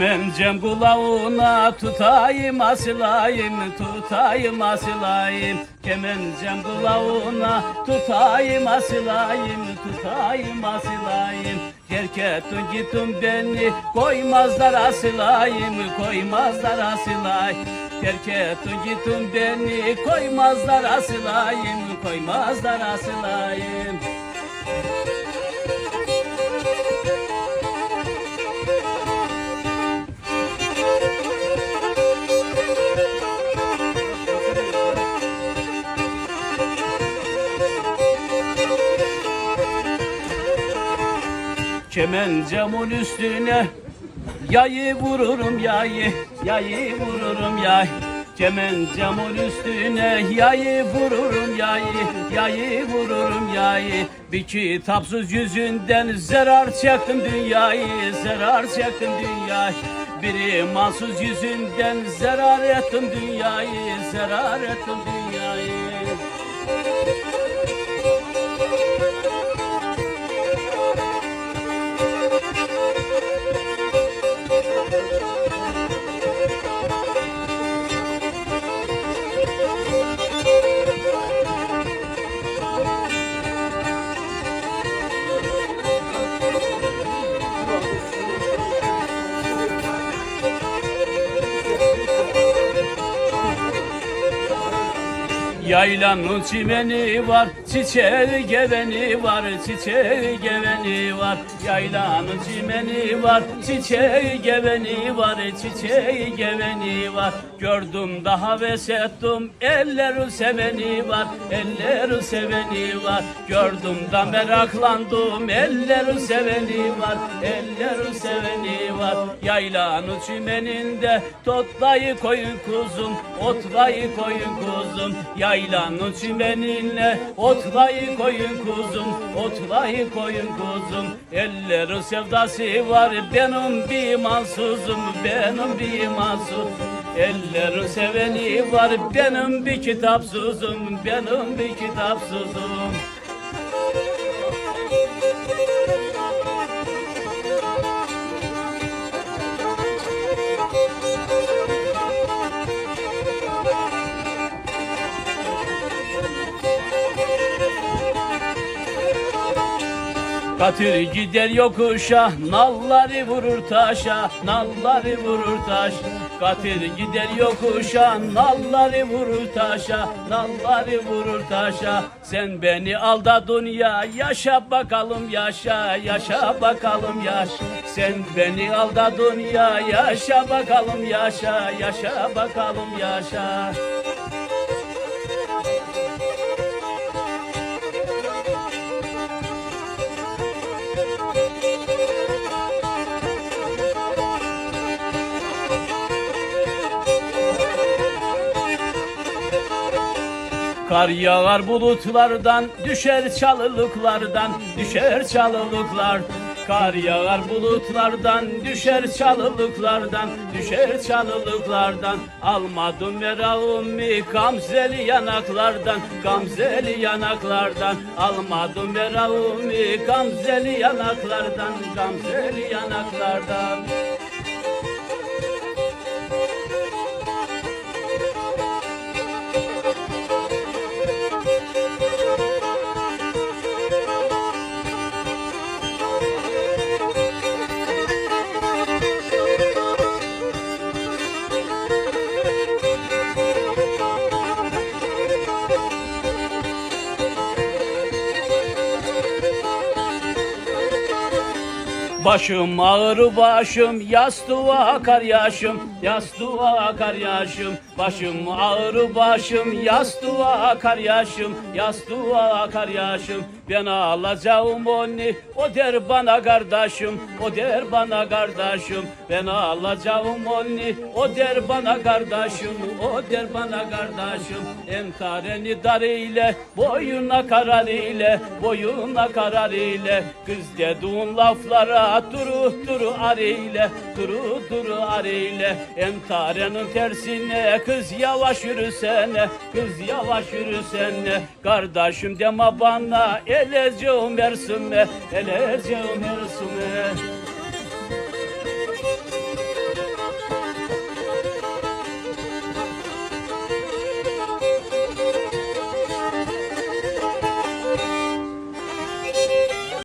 Kemencem kulağına tutayım asılayım tutayım asılayım. Kemencem kulağına tutayım asılayım tutayım asılayım. Terk ettin gittin beni koymazlar asılayım koymazlar asılayım Terk ettin gittin beni koymazlar asılayım koymazlar asılayım Kemencamın üstüne yayı vururum yayı, yayı vururum yay. Kemencamın üstüne yayı vururum yayı, yayı vururum yayı. Bir kitapsız yüzünden zarar çektim dünyayı, zarar çektim dünyayı. Bir imansız yüzünden zarar ettim dünyayı, zarar ettim dünyayı. Yaylanın çimeni var, çiçeği geveni var, çiçeği geveni var. Yaylanın çimeni var, çiçeği geveni var, çiçeği geveni var. Gördüm daha vesettim, elleri seveni var, elleri seveni var. Gördüm da meraklandım, elleri seveni var, elleri seveni var. Yaylanın çimeninde totlayı koyun kuzum, otlayı koyun kuzum. Yaylanın çimeninle otlayı koyun kuzum, otlayı koyun kuzum. Elleri sevdası var, benim bir imansızım, benim bir imansızım. Elleri seveni var, benim bir kitapsızım, benim bir kitapsızım. Katır gider yokuşa, nalları vurur taşa, nalları vurur taş. Katır gider yokuşa, nalları vurur taşa, nalları vurur taşa. Sen beni alda dünya, yaşa bakalım yaşa, yaşa bakalım yaş. Sen beni alda dünya, yaşa bakalım yaşa, yaşa bakalım yaşa. Kar yağar bulutlardan, düşer çalılıklardan, düşer çalılıklar. Kar yağar bulutlardan, düşer çalılıklardan, düşer çalılıklardan. Almadım merağımı gamzeli yanaklardan, gamzeli yanaklardan. Almadım merağımı gamzeli yanaklardan, gamzeli yanaklardan. Başım ağır başım, yastığa akar yaşım, yastığa akar yaşım. Başım ağır başım, yastığa akar yaşım, yastığa akar yaşım. Ben alacağım onu, o der bana kardeşim, o der bana kardeşim. Ben alacağım onu, o der bana kardeşim, o der bana kardeşim. Entareni dar boyuna karar ile, boyuna karar ile. Kız dediğin laflara duru duru arayla, duru duru arayla. Entarenin tersine kız yavaş yürüsene, kız yavaş yürüsene. Kardeşim deme bana, eleceğim Ersin'e, eleceğim Ersin'e.